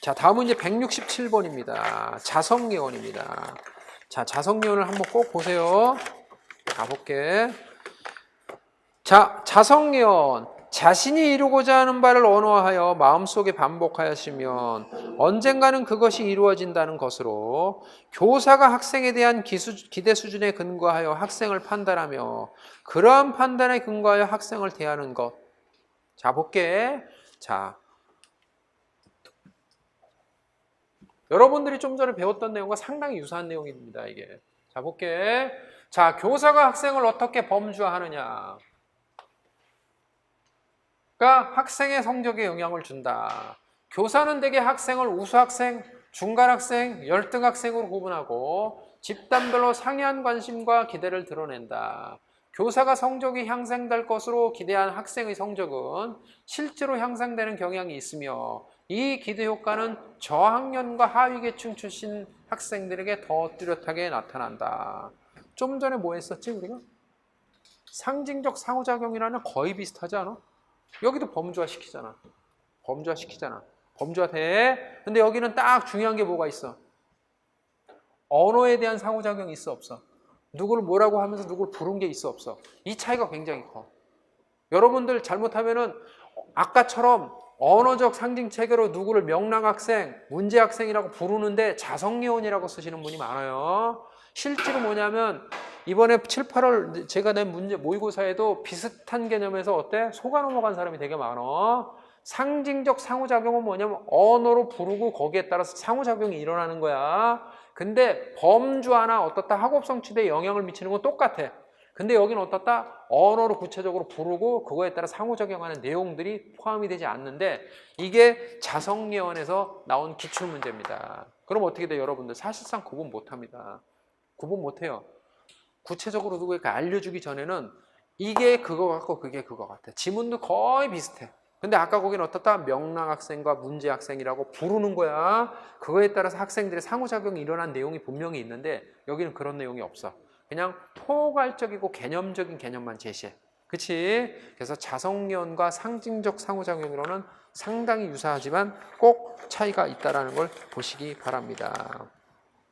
자, 다음은 이제 167번입니다. 자성예언입니다. 자, 자성예언을 한번 꼭 보세요. 가볼게. 자, 자성예언. 자신이 이루고자 하는 바를 언어하여 마음속에 반복하였으면 언젠가는 그것이 이루어진다는 것으로 교사가 학생에 대한 기수, 기대 수준에 근거하여 학생을 판단하며 그러한 판단에 근거하여 학생을 대하는 것. 자, 볼게. 자, 여러분들이 좀 전에 배웠던 내용과 상당히 유사한 내용입니다, 이게. 자, 볼게. 자, 교사가 학생을 어떻게 범주화하느냐. 가 학생의 성적에 영향을 준다. 교사는 대개 학생을 우수 학생, 중간 학생, 열등 학생으로 구분하고 집단별로 상이한 관심과 기대를 드러낸다. 교사가 성적이 향상될 것으로 기대한 학생의 성적은 실제로 향상되는 경향이 있으며 이 기대 효과는 저학년과 하위 계층 출신 학생들에게 더 뚜렷하게 나타난다. 좀 전에 뭐 했었지 우리가? 상징적 상호작용이라는 거의 비슷하지 않아? 여기도 범주화 시키잖아. 범주화 시키잖아. 범주화 돼. 근데 여기는 딱 중요한 게 뭐가 있어? 언어에 대한 상호작용이 있어 없어? 누구를 뭐라고 하면서 누구를 부른 게 있어 없어? 이 차이가 굉장히 커. 여러분들 잘못하면은 아까처럼 언어적 상징 체계로 누구를 명랑 학생, 문제 학생이라고 부르는데 자성예언이라고 쓰시는 분이 많아요. 실제로 뭐냐면 이번에 7, 8월 제가 낸 문제 모의고사에도 비슷한 개념에서 어때? 속아 넘어간 사람이 되게 많아. 상징적 상호작용은 뭐냐면 언어로 부르고 거기에 따라서 상호작용이 일어나는 거야. 근데 범주하나 어떻다 학업성 취대에 영향을 미치는 건 똑같아. 근데 여기는 어떻다? 언어로 구체적으로 부르고 그거에 따라 상호작용하는 내용들이 포함이 되지 않는데 이게 자성예언에서 나온 기출문제입니다. 그럼 어떻게 돼요 여러분들? 사실상 구분 못합니다. 구분 못해요. 구체적으로 누구에게 알려주기 전에는 이게 그거 같고 그게 그거 같아. 지문도 거의 비슷해. 근데 아까 거기는 어떻다? 명랑 학생과 문제 학생이라고 부르는 거야. 그거에 따라서 학생들의 상호작용이 일어난 내용이 분명히 있는데 여기는 그런 내용이 없어. 그냥 포괄적이고 개념적인 개념만 제시해. 그치? 그래서 자성연과 상징적 상호작용으로는 상당히 유사하지만 꼭 차이가 있다는 걸 보시기 바랍니다.